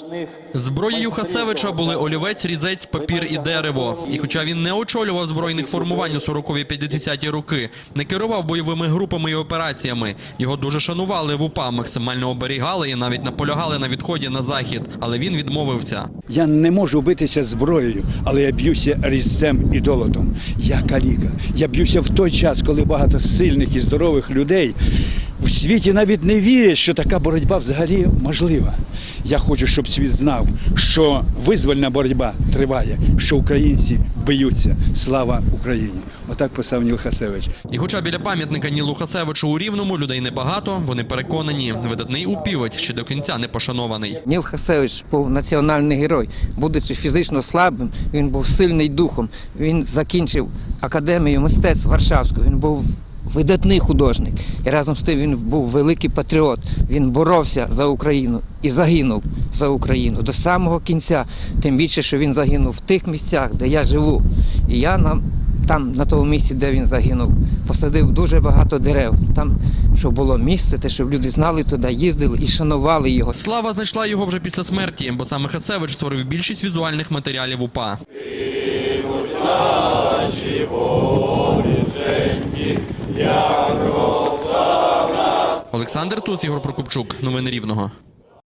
значних Зброєю Хасевича були олівець, різець, папір і дерево. І хоча він не очолював збройних формувань у 40-50-ті роки, не керував бойовими групами і операціями, його дуже шанували в УПА, максимально оберігали і навіть наполягали на відході на захід, але він відмовився. Я не можу битися зброєю, але я б'юся різцем і долотом. Я каліка. Я б'юся в той час, коли багато сильних і здорових людей світі навіть не вірять, що така боротьба взагалі можлива. Я хочу, щоб світ знав, що визвольна боротьба триває, що українці б'ються. Слава Україні! Отак писав Ніл Хасевич. І хоча біля пам'ятника Нілу Хасевичу у Рівному людей небагато, вони переконані, видатний упівець ще до кінця не пошанований. Ніл Хасевич був національний герой. Будучи фізично слабим, він був сильний духом. Він закінчив академію мистецтв Варшавську. Він був видатний художник. І разом з тим він був великий патріот. Він боровся за Україну і загинув за Україну до самого кінця. Тим більше, що він загинув в тих місцях, де я живу. І я нам. Там, на тому місці, де він загинув, посадив дуже багато дерев. Там, щоб було місце, те, щоб люди знали туди, їздили і шанували його. Слава знайшла його вже після смерті, бо саме Хасевич створив більшість візуальних матеріалів УПА. Олександр Туц, Ігор Прокопчук. Новини Рівного.